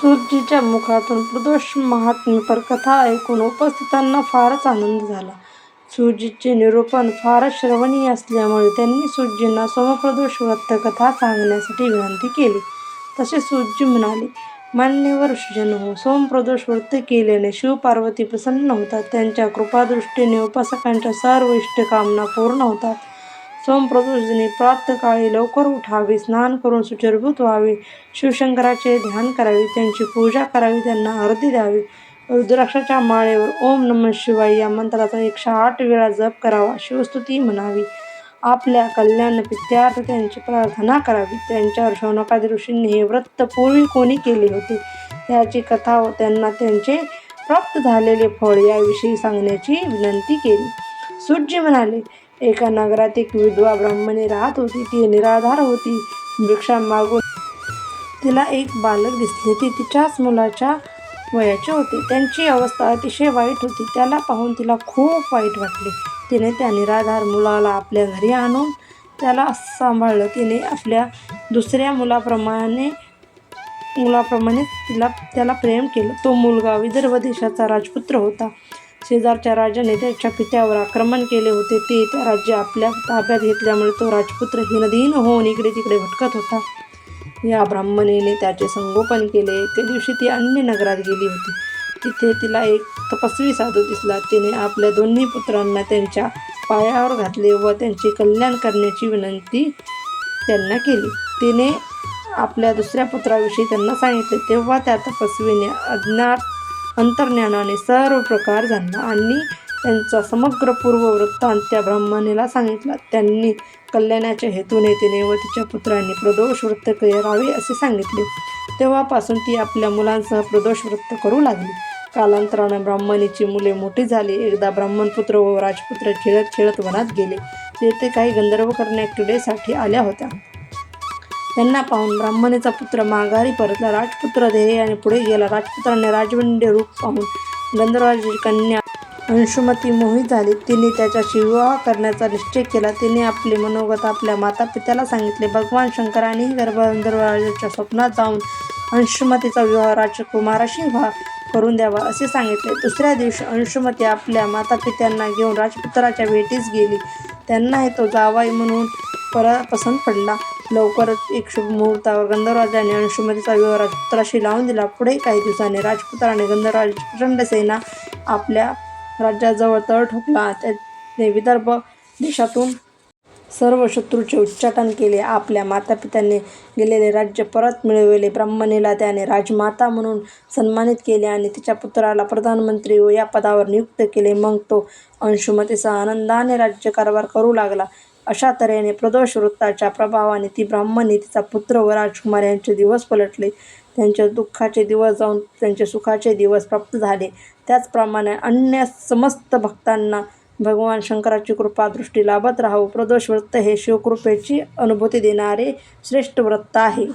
सुरजीच्या मुखातून प्रदोष महात्म्यपर कथा ऐकून उपस्थितांना फारच आनंद झाला. सुरजीचे निरूपण फारच श्रवणीय असल्यामुळे त्यांनी सुरजींना सोमप्रदोष व्रत कथा सांगण्यासाठी विनंती केली. तसे सुरजी म्हणाले, मान्यवर ऋषीजनहो, सोमप्रदोष व्रत केल्याने शिवपार्वती प्रसन्न होतात. त्यांच्या कृपादृष्टीने उपासकांच्या सर्व इष्टकामना पूर्ण होतात. सोमप्रदोषिनी प्रातकाळी लवकर उठावे, स्नान करून सुचरभूत व्हावे, शिवशंकराचे ध्यान करावे, त्यांची पूजा करावी, त्यांना आरती द्यावी, रुद्राक्षाच्या माळेवर ओम नमः शिवाय या मंत्राचा एकशे आठ वेळा जप करावा, शिवस्तुती म्हणावी, आपल्या कल्याणप्रित्यर्थ त्यांची प्रार्थना करावी. त्यांच्यावर शौनकादी ऋषींनी हे व्रत पूर्वी कोणी केले होते, त्याची कथा व त्यांना त्यांचे प्राप्त झालेले फळ याविषयी सांगण्याची विनंती केली. सूतजी म्हणाले, एका नगरात एक विधवा ब्राह्मणी राहत होती. ती निराधार होती. भिक्षामागून तिला एक बालक दिसले. ती तिच्याच मुलाच्या वयाचे होते. त्यांची अवस्था अतिशय वाईट होती. त्याला पाहून तिला खूप वाईट वाटले. तिने त्या निराधार मुलाला आपल्या घरी आणून त्याला सांभाळलं. तिने आपल्या दुसऱ्या मुलाप्रमाणे मुलाप्रमाणे तिला त्याला प्रेम केलं. तो मुलगा विदर्भ देशाचा राजपुत्र होता. शेजारच्या राजाने त्याच्या पित्यावर आक्रमण केले होते. ते राज्य आपल्या ताब्यात घेतल्यामुळे तो राजपुत्र हिनदीन होऊन इकडे-तिकडे भटकत होता. या ब्राह्मणीने त्याचे संगोपन केले. त्या दिवशी ती अन्य नगरात गेली होती. तिथे तिला एक तपस्वी साधू दिसला. तिने आपल्या दोन्ही पुत्रांना त्यांच्या पायावर घातले व त्यांचे कल्याण करण्याची विनंती त्यांना केली. तिने आपल्या दुसऱ्या पुत्राविषयी त्यांना सांगितले. तेव्हा त्या तपस्वीने अज्ञात अंतर्ज्ञानाने सर्व प्रकार जाणला आणि त्यांचा समग्र पूर्व वृत्तांत त्या ब्राह्मणीला सांगितला. त्यांनी कल्याणाच्या हेतूने तिने व तिच्या पुत्रांनी प्रदोष वृत्त करावे असे सांगितले. तेव्हापासून ती आपल्या मुलांसह प्रदोष वृत्त करू लागली. कालांतराने ब्राह्मणीची मुले मोठी झाली. एकदा ब्राह्मणपुत्र व राजपुत्र खेळत-खेळत वनात गेले. तेथे काही गंधर्वकन्या क्रीडेसाठी आल्या होत्या. त्यांना पाहून ब्राह्मणीचा पुत्र माघारी परतला. राजपुत्र ध्येयाने पुढे गेला. राजपुत्राने राजबंडी रूप पाहून गंधर्वाची कन्या अंशुमती मोहित झाली. तिने त्याच्याशी विवाह करण्याचा निश्चय केला. तिने आपले मनोगत आपल्या माता-पित्याला सांगितले. भगवान शंकराने गर्भगंधर्वराजाच्या स्वप्नात जाऊन अंशुमतीचा विवाह राजकुमाराशी करून द्यावा असे सांगितले. दुसऱ्या दिवशी अंशुमती आपल्या माता-पित्यांना घेऊन राजपुत्राच्या भेटीस गेली. त्यांनाही तो जावाई म्हणून पसंत पडला. लवकरच एका शुभ मुहूर्तावर गंधर्वराजाने अंशुमतीचा विवाह राजपुत्राशी लावून दिला. पुढे काही दिवसांनी राजपुत्राने गंधर्वांची प्रचंड सेना आपल्या राज्याजवळ तळ ठोकला. त्याने विदर्भ देशातून सर्व शत्रूचे उच्चाटन केले. आपल्या मातापित्यांनी गेलेले राज्य परत मिळविले. ब्राह्मणीला त्याने राजमाता म्हणून सन्मानित केले आणि तिच्या पुत्राला प्रधानमंत्री या पदावर नियुक्त केले. मग तो अंशुमतीचा आनंदाने राज्यकारभार करू लागला. अशा तऱ्हेने प्रदोष वृत्ताच्या प्रभावाने ती ब्राह्मणी, तिचा पुत्र व राजकुमार यांचे दिवस पलटले. त्यांचे दुःखाचे दिवस जाऊन त्यांचे सुखाचे दिवस प्राप्त झाले. त्याचप्रमाणे अन्य समस्त भक्तांना भगवान शंकराची कृपा दृष्टी लाभत राहो. प्रदोष व्रत हे शिवकृपेची अनुभूती देणारे श्रेष्ठ व्रत आहे.